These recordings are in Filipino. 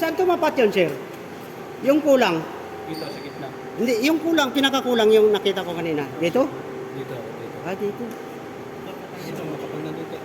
Saan tumapat yun, sir? Yung kulang. Dito, sa gitna. Hindi, yung kulang, pinakakulang yung nakita ko kanina. Dito? Dito, dito. Ah, dito. Dito, makapal na dito.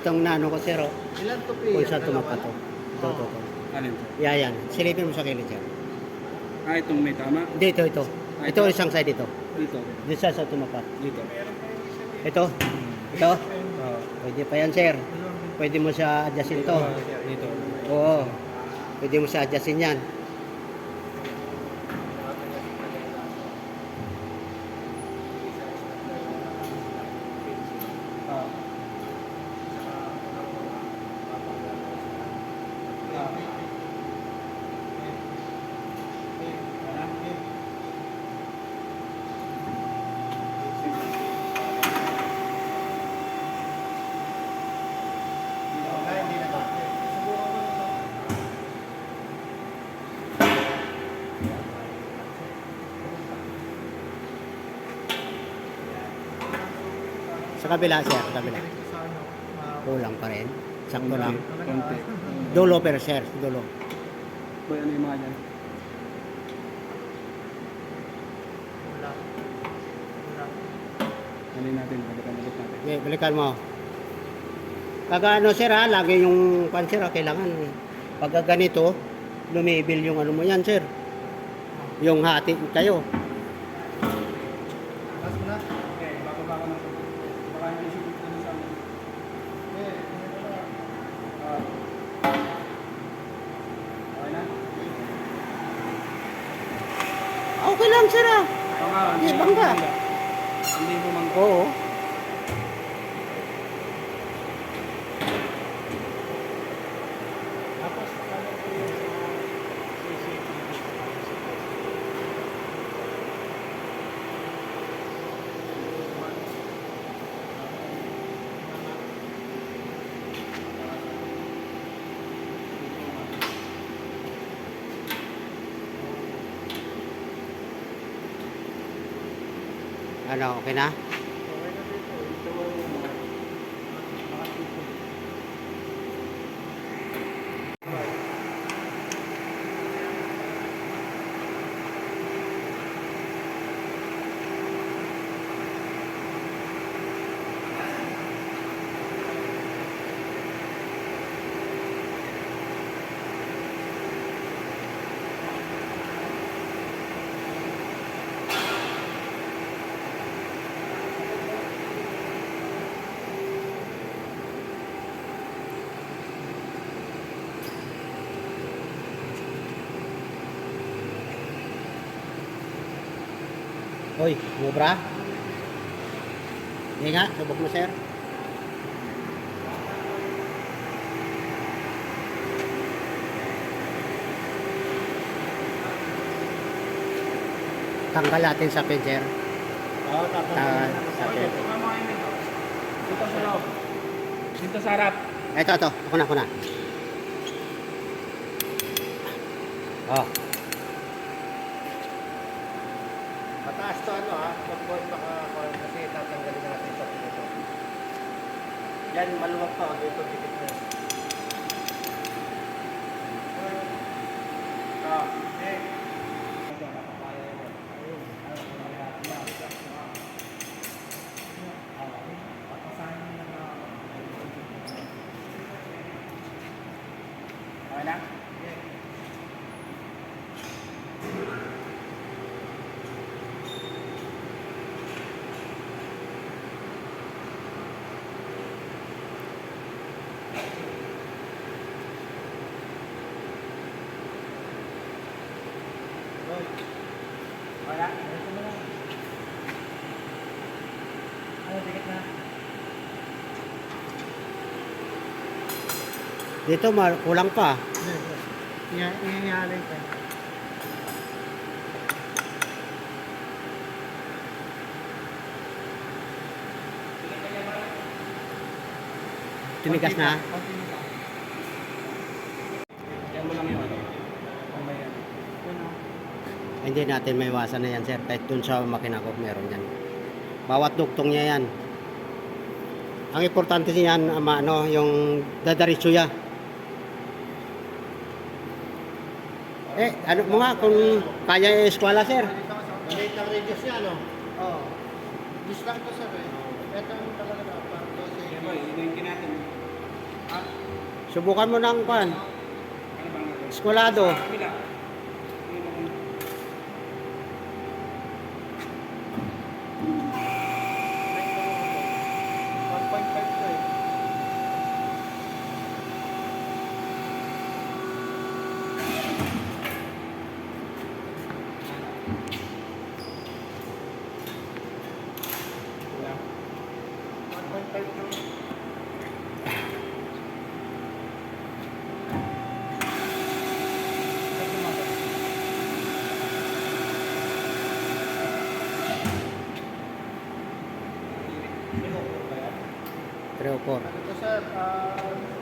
Itong nano ko, sir, oh. Ilan to Kung saan tumapat to. Ito, ito, ito. Alin to? Yeah, yan. Silipin mo sa kilid, sir. Ah, itong may tama. Dito, ito. Ito isang side ito. Dito. Dito sa sa tumapat. Dito. Ito. Ito. Ah, Pwede pa yan, sir. Pwede mo siya adjustin to. dito. Oo. Pwede mo siya adjustin yan. Kabila, sir. Sa kabila. Kulang pa rin. Sakto lang. Konti. Dulo pero, sir. Dulo. Boy, ano yung mga dyan? Ano natin? Balikan ulit natin. Okay, balikan mo. Kaga ano, sir, ha? Lagi yung pan, sir, ha? Kailangan. Pagka ganito, lumibil yung ano mo yan, sir. Yung hati kayo. Okay, bababa ko na. Baka hindi isipin ko na sa amin. Ah. Okay na? Okay lang, sir, ha? Baka, Hindi, bangga. Hindi mo mang... Oo. Ano, okay na? Hoy, mubra. Hindi nga, subok mo sir. Tanggal natin sa pin, sir. Oo. Ah, sa ko. Dito sa loob. Dito sa harap. Ito, ito. Ako na, ako na. Oh. Mataas to ano ha, huwag mo makakuha kasi tatanggalin natin sa pinito. Yan, maluwag pa, dito dikit na. Ah, eh. Ito, nakapaya yun. Ayun. Ayun, kaya, yan. Ah, papasahin mo na na. Okay na? Okay na? Ito mo na. Ano, dikit na. Dito, ma- kulang pa. Yan, inyalay pa. Tumigas na. Yan mo lang yun. Ano yan? Hindi natin may iwasan na yan, sir. Kahit dun sa makina ko, meron yan. Bawat duktong niya yan. Ang importante niyan, ama, ano, yung dadaritso Eh, ano mo nga, kung kaya eskwala, sir. Maliit lang radius niya, no? Oo. Dis lang to sir eh. Ito yung talaga na, parang kasi... Yan boy, inuintin natin. Ah, Subukan mo ng kwan. ano gagawin? Eskwalado. Sa kabila. Yun ang- One point five to eh. Wala. 1.5 to. Ano 3 o 4. to sir? Ah...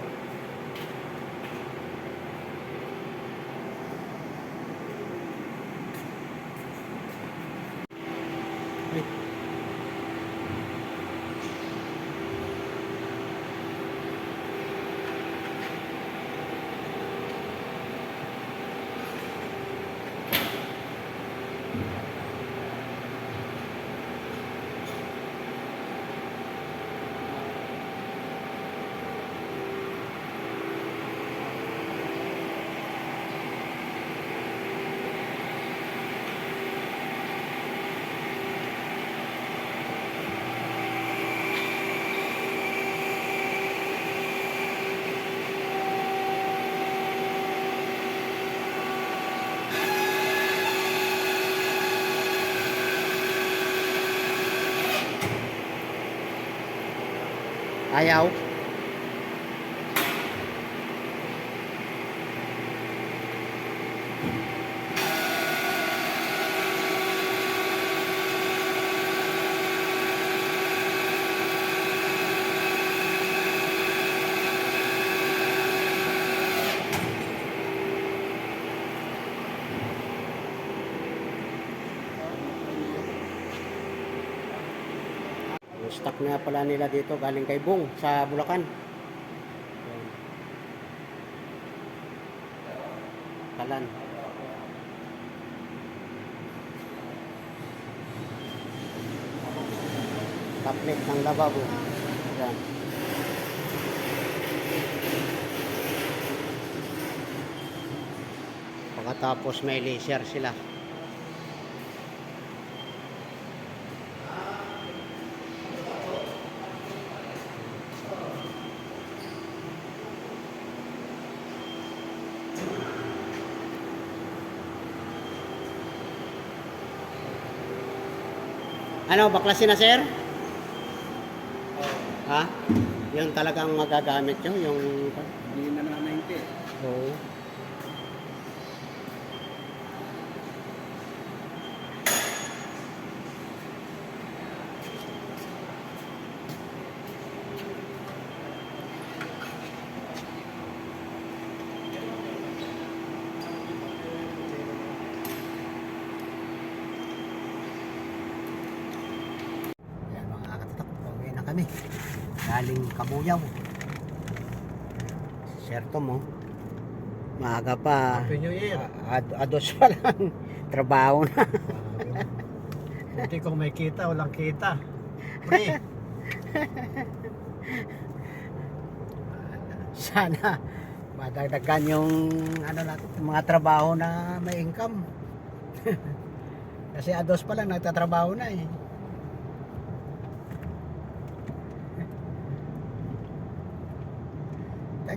Ayaw. Yung na pala nila dito galing kay Bong sa Bulacan. Kalan. Taplet ng lababo. Ayan. Pagkatapos may laser sila. Ano, baklasin na sir? Ha? Yung talagang magagamit nyo, yung... hindi na namin ito. Oo. Yan mga katatak, pauwi na kami. Galing Kabuyaw. Serto mo. Maaga pa. Happy New Year. Ad ados pa lang. Trabaho na. Buti kung may kita, walang kita. Free. Sana madagdagan yung ano natin, mga trabaho na may income. Kasi ados pa lang nagtatrabaho na eh.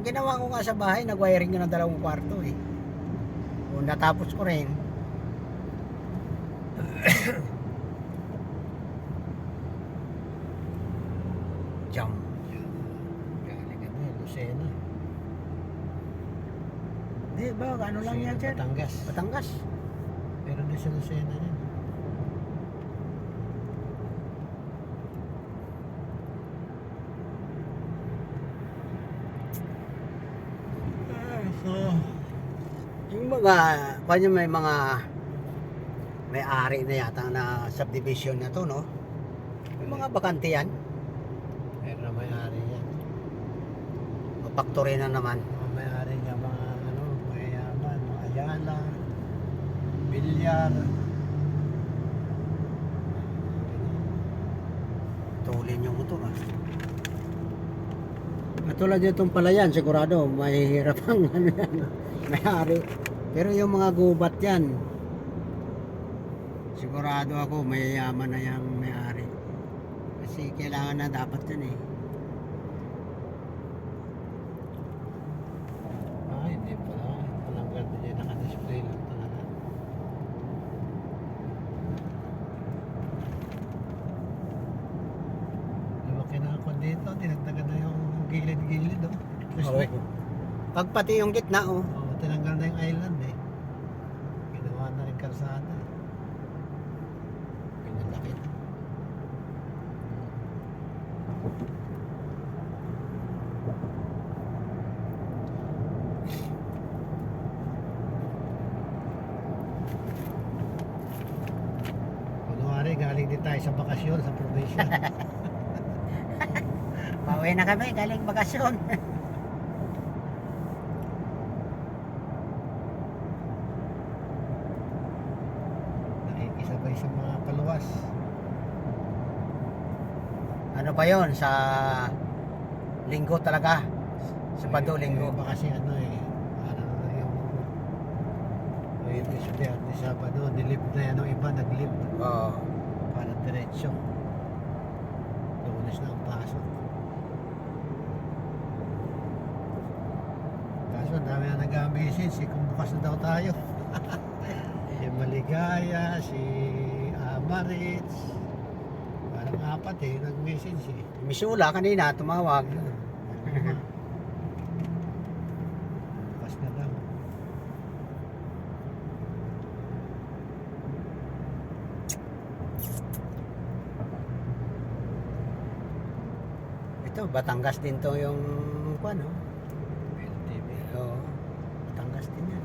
Ang ginawa ko nga sa bahay, nag-wiring yun ng dalawang kwarto eh. O natapos ko rin. Jump. Galing ano, Lucena. Di ba, ano lang yan, sir? Batangas. Batangas. Meron din sa Lucena yan. Mga, kanya may mga may ari na yata na subdivision na to, no? Yung mga bakante yan, meron na may-ari yan. factory na naman. Mga may-ari niya, mga ano, mayayaman, mga Ayala, Bilyar. Tulin yung motor, ah. Katulad itong palayan, sigurado, mahihirap ang ano yan, may ari. Pero yung mga gubat yan, sigurado ako, mayayaman na yung may-ari. Kasi kailangan na dapat yan eh. Ah, hindi pala. Walang ganun niya, naka-display lang talaga. Lumaki na ako dito, dinagdagan na yung gilid-gilid, oh. Pag pati yung gitna, oh. Oo, tinanggal na yung island eh. Ginawa na rin kalsada. Pinalaki na. Kunwari, galing din tayo sa bakasyon sa probinsya. Pauwi na kami, galing bakasyon. Nakikisabay sa mga kaluwas. ano pa yon sa linggo talaga. Sa Pado Eh, linggo. Iba kasi ano eh, ano na yung estudyante Sabado, nilip na yan, ang iba naglip Oo. Para diretsyo. Lunes na ang pasok. Kaso ang dami na nag-message eh, kung bukas na daw tayo. si Maligaya, si Amaritz, parang apat eh, nag-message eh. Misula kanina, tumawag. Bukas na daw. Ito, Batangas din to yung ano. LTV. Oo. Batangas din yan.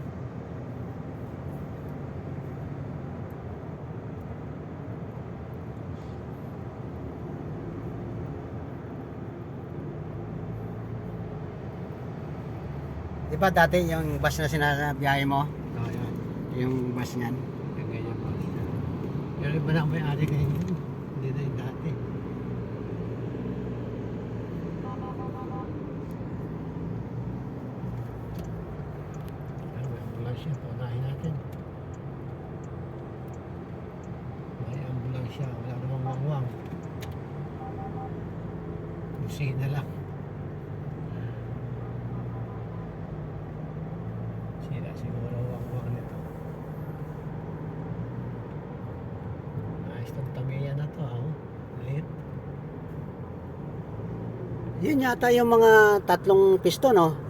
Di ba dati yung bus na sinasabiyahe mo? Oh, yan. Yung bus niyan? Yung ganyan pa. Pero iba na ang may-ari ngayon. kusina lang. Sira siguro wang-wang nito. Ayos ng tamiya na to, oh. ha? Ulit. Yun yata yung mga tatlong pisto, no?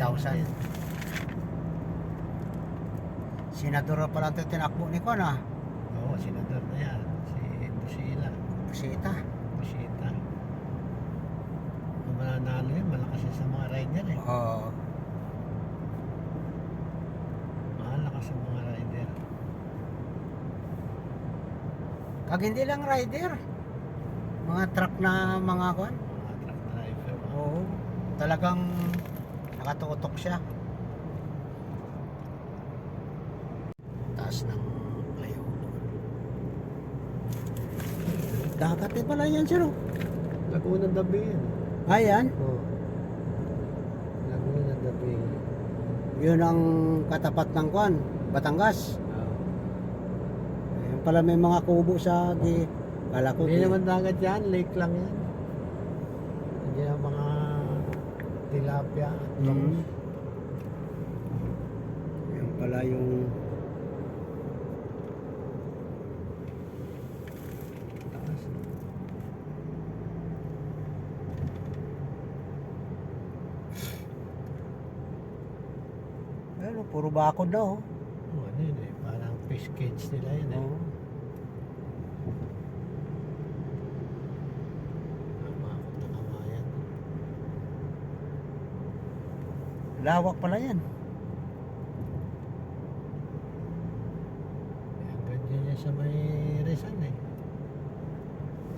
8,000. Senador pala ito tinakbo ni Kwan ah. Oo, senador na yan. Si Busita. Busita. Busita. Kung mananalo yun, malakas yun sa mga rider eh. Oo. Oh. Malakas sa mga rider. Kag hindi lang rider. Mga truck na mga kwan. Mga truck driver. Oo. Talagang nakatutok siya. Taas ng flyover. Dagat eh pala yan, sir. oh. Lagunang dabi yan. Ayan. Oo. Lagunang dabi. Yun ang katapat ng Kwan, Batangas. Oo. Ayun pala may mga kubo sa di. Kala ko. Hindi di- naman dagat yan, lake lang yan. Hindi ang mga tilapia at Mm. Yan pala yung Taas. ano, puro bakod daw. oh. Oh, ano yun eh, parang fish cage nila yun eh. Oo. Ang makakot na kamayan. Lawak pala yan. Ganyan niya sa may Rizal eh.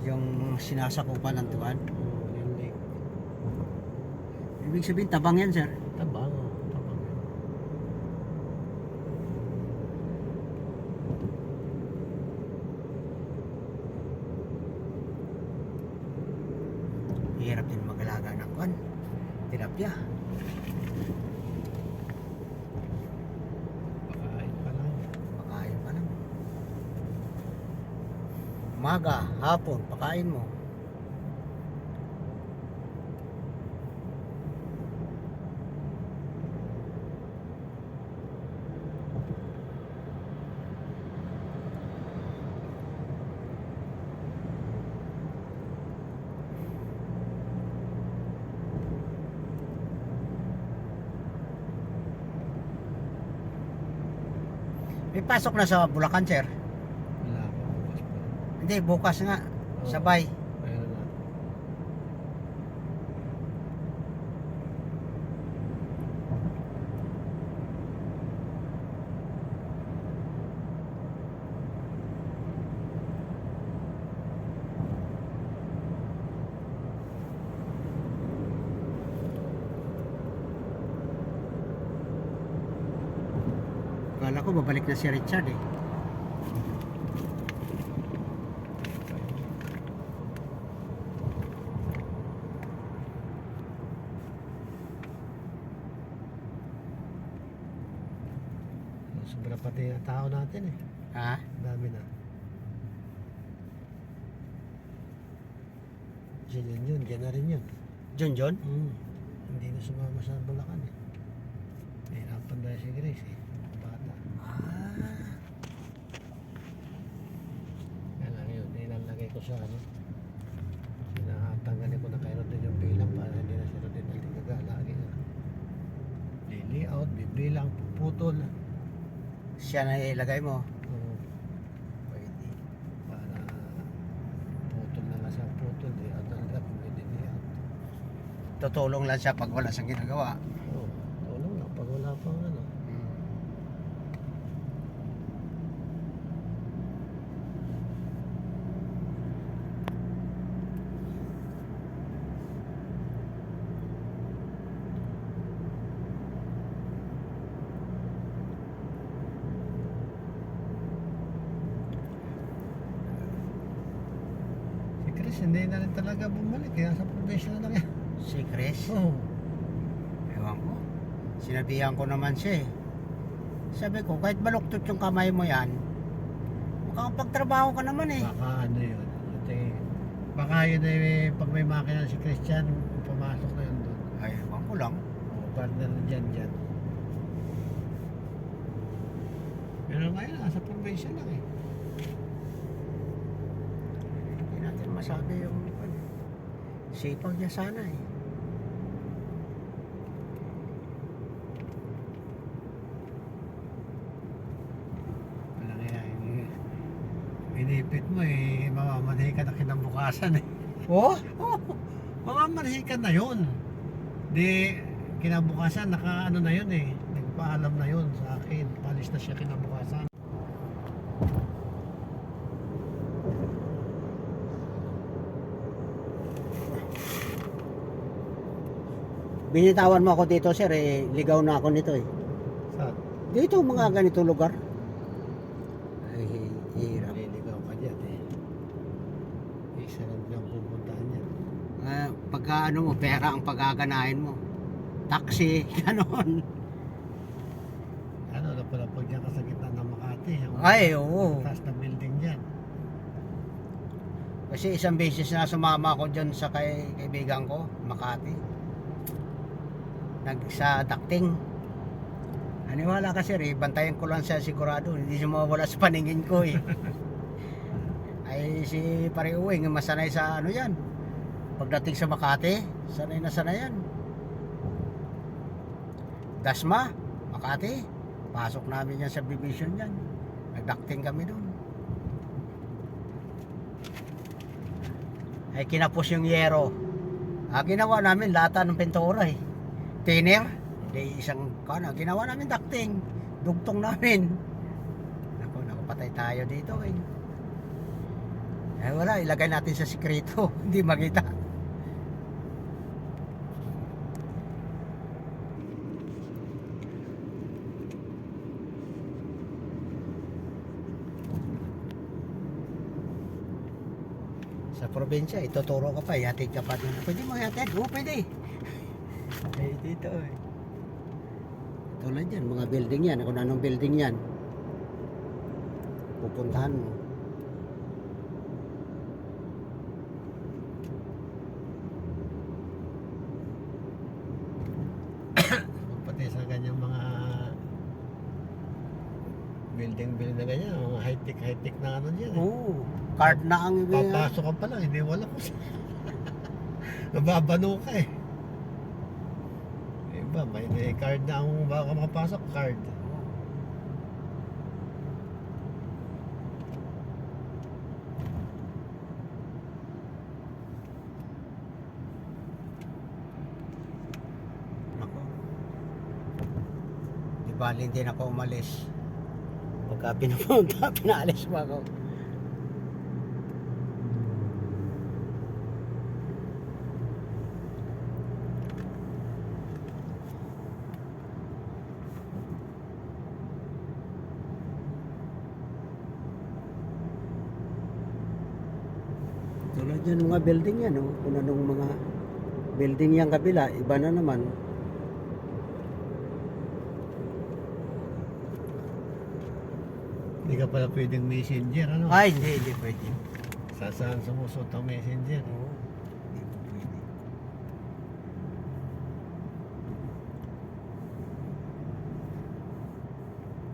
Yung sinasakupan ng tuwan. Oo, yung lake. Ibig sabihin, tabang yan, sir. Tabang, oh, tabang. Hirap din mag-alaga ng kwan. Tilapia. Pakain pa lang. Pakain pa lang. Umaga, hapon, pakain mo. May pasok na sa Bulacan, sir. Wala pa bukas pa. Hindi, bukas nga. Oo. Sabay. Na. Kala ko babalik na si Richard eh. Sobra pati ang tao natin eh. Ha? Dami na. Diyan yun yun, diyan na rin yun. John John? Mm. Hindi na sumama sa Bulacan eh. Nahirapan dahil si Grace eh. Bata. Ah. Kaya lang yun, nilalagay ko sa ano. Sinatanggalin ko na kay Rodin yung bilang para hindi na si Rodin naligaga. Lagi na. Lili-out, bibilang, puputol siya na ilagay mo. Oo. Pwede. Para putol na nga siya putol. Eh, at ang lahat pwede niya. Tutulong lang siya pag wala siyang ginagawa. Sinabihan ko naman siya eh. Sabi ko, kahit baluktot yung kamay mo yan, makakapagtrabaho ka naman eh. Baka ano yun. Ate, baka yun eh, pag may makina si Christian, pumasok na yun doon. Ay, ewan ko lang. O, partner na dyan dyan. Pero ngayon, nasa probation lang eh. Hindi natin masabi yung ano, sipag niya sana eh. Wala kaya yung inipit mo eh, mamamanhi ka na kinabukasan eh. Oh? Oo, mamamanhi ka na yun. Di, kinabukasan, naka ano na yun eh. Nagpaalam na yun sa akin. Palis na siya kinabukasan. Binitawan mo ako dito sir eh, ligaw na ako nito eh. Saan? Dito mga ganito lugar. Ay, hirap. Naliligaw ka dyan eh. Isa lang dyan pupuntahan yan. Ah, pagka ano mo, pera ang pagaganahin mo. Taxi, ganon. Ano na pala pag dyan ka sa gitna ng Makati. Yung Ay, oo. Taas na building dyan. Kasi isang beses na sumama ako dyan sa kay, kaibigan ko, Makati. Nag sa ducting. Aniwala ka sir eh, bantayan ko lang siya sigurado, hindi siya mawawala sa paningin ko eh. Ay si pare Uwing, masanay sa ano yan. Pagdating sa Makati, sanay na sanay yan. Dasma, Makati, pasok namin yan sa division yan. Nagdakting kami doon. ay kinapos yung yero. Ah, ginawa namin lata ng pintura eh. Thinner, di isang kana, ginawa namin ducting. Dugtong namin. Ako, nakapatay tayo dito eh. Eh wala, ilagay natin sa sikreto. Hindi makita. sa probinsya, ituturo ka pa, yatid ka pa din. Pwede mo yatid? Oo, pwede. Eh, dito eh. Tulad yan, mga building yan. Kung anong building yan. Pupuntahan mo. Pati sa ganyang mga building-building na ganyan, mga high-tech, high-tech na ano dyan. Eh. Oo. Card na ang Papasok ka pa lang, hindi wala ko. Nababano ka eh. Iba, may, may card na ang baka makapasok, card. Bali hindi na ako umalis. Pagka pinapunta, pinaalis mo ako. Tulad yan mga building yan, oh. kung anong mga building yung kabila, iba na naman. Hindi ka pala pwedeng messenger, ano? Ay, hindi, hindi pwede. Sa saan sumusot ang messenger? Oo, hindi po pwede.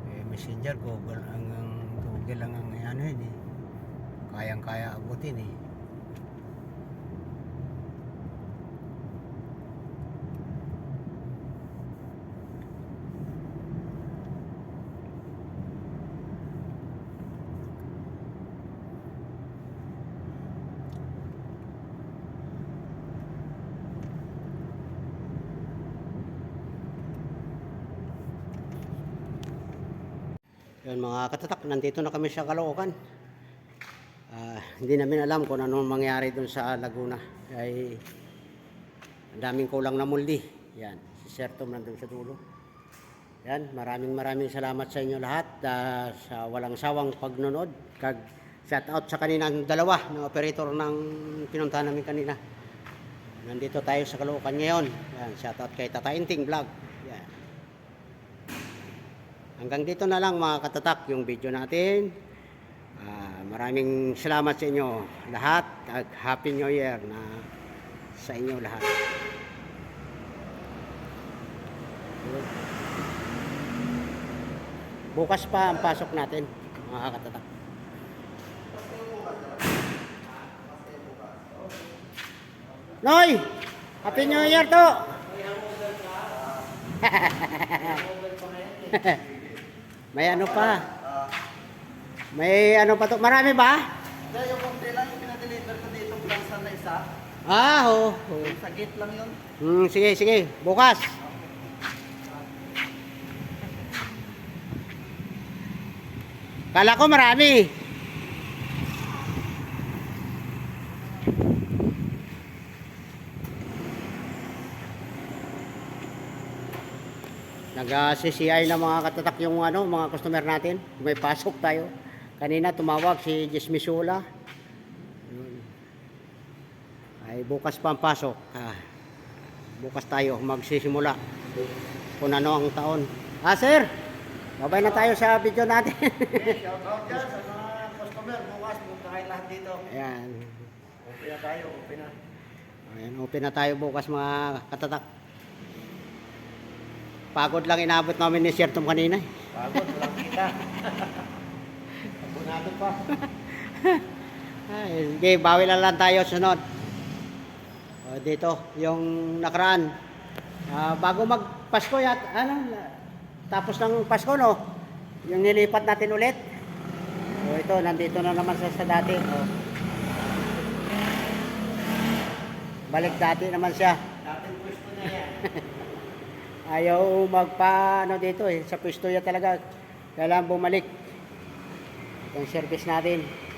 Eh, messenger, Google, ang, ang Google lang ang ano yun eh. Kayang-kaya abutin eh. Yun mga katatak, nandito na kami sa Caloocan. Ah, hindi namin alam kung anong mangyari dun sa Laguna. Ay, ang daming kulang na muldi. Yan, si Sir Tom nandun sa dulo. Yan, maraming maraming salamat sa inyo lahat ah, sa walang sawang pagnonood. Kag shout out sa kaninang dalawa ng operator ng pinuntahan namin kanina. Nandito tayo sa Caloocan ngayon. Yan, shout out kay Tata Inting Vlog. Hanggang dito na lang mga katatak yung video natin. Ah, maraming salamat sa inyo lahat at Happy New Year na sa inyo lahat. Bukas pa ang pasok natin mga katatak. Noy! Happy New Year to! May ano pa? May ano pa to? Marami ba? Hindi, yung konti lang yung pinadeliver ko dito, plansa na isa. Ah, oo. oo. Yung sa gate lang yun. Hmm, sige, sige. Bukas. Kala ko marami. Nag-CCI na mga katatak yung ano, mga customer natin. May pasok tayo. Kanina tumawag si Jess Misula. Yun. Ay bukas pa ang pasok. Ah, bukas tayo magsisimula kung ano ang taon. Ah, sir! Babay na tayo sa video natin. Okay, shout out dyan sa mga customer. Bukas, punta kayo lahat dito. Ayan. Okay na tayo, okay na. Ayan, open na tayo bukas mga katatak. Pagod lang inabot namin ni Sir Tom kanina. eh. Pagod, walang kita. Abunado pa. Ay, sige, bawi na lang tayo sunod. O, dito, yung nakaraan. Ah, bago mag-Pasko yat, ano, tapos ng Pasko, no? Yung nilipat natin ulit. O, ito, nandito na naman sa, sa dati. O. Balik dati naman siya. Dating pwesto niya yan. Ayaw magpa, ano dito eh, sa pwesto yan talaga. Kailangan bumalik. Itong service natin.